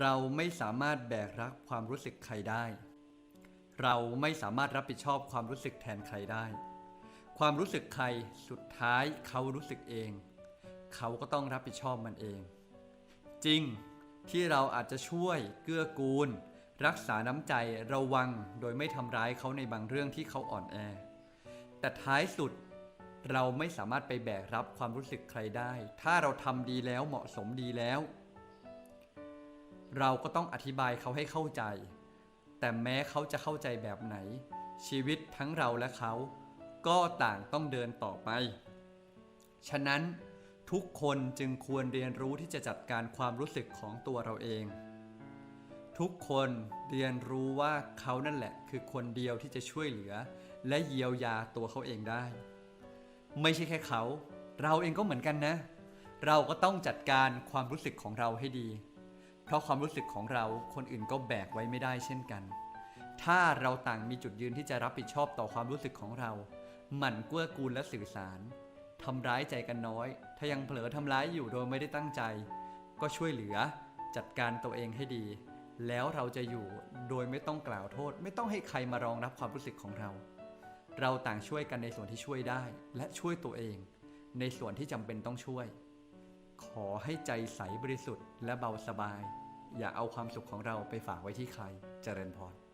เราไม่สามารถแบกรับความรู้สึกใครได้ เราไม่สามารถรับผิดชอบความรู้สึกแทนใครได้ ความรู้สึกใครสุดท้ายเขารู้สึกเอง เขาก็ต้องรับผิดชอบมันเอง จริงที่เราอาจจะช่วยเกื้อกูล รักษาน้ำใจระวังโดยไม่ทำร้ายเขาในบางเรื่องที่เขาอ่อนแอ แต่ท้ายสุดเราไม่สามารถไปแบกรับความรู้สึกใครได้ ถ้าเราทำดีแล้วเหมาะสมดีแล้ว เราก็ต้องอธิบายเขาให้เข้าใจ แต่แม้เขาจะเข้าใจแบบไหน ชีวิตทั้งเราและเขา ก็ต่างต้องเดินต่อไป ฉะนั้นทุกคนจึงควรเรียนรู้ที่จะจัดการความรู้สึกของตัวเราเอง ทุกคนเรียนรู้ว่าเขานั่นแหละ คือคนเดียวที่จะช่วยเหลือ และเยียวยาตัวเขาเองได้ ไม่ใช่แค่เขา เราเองก็เหมือนกันนะ เราก็ต้องจัดการความรู้สึกของเราให้ดี เพราะความรู้สึกของเราคนอื่นก็แบกไว้ไม่ได้เช่นกัน ถ้าเราต่างมีจุดยืนที่จะรับผิดชอบต่อความรู้สึกของเรา หมั่นเกื้อกูลและสื่อสารทำร้ายใจกันน้อย ถ้ายังเผลอทำร้ายอยู่โดยไม่ได้ตั้งใจ ก็ช่วยเหลือจัดการตัวเองให้ดี แล้วเราจะอยู่โดยไม่ต้องกล่าวโทษ ไม่ต้องให้ใครมารองรับความรู้สึกของเรา เราต่างช่วยกันในส่วนที่ช่วยได้ และช่วยตัวเอง ในส่วนที่จำเป็นต้องช่วย ขอให้ใจใสบริสุทธิ์และเบาสบาย อย่าเอาความสุขของเราไปฝากไว้ที่ใครเจริญพร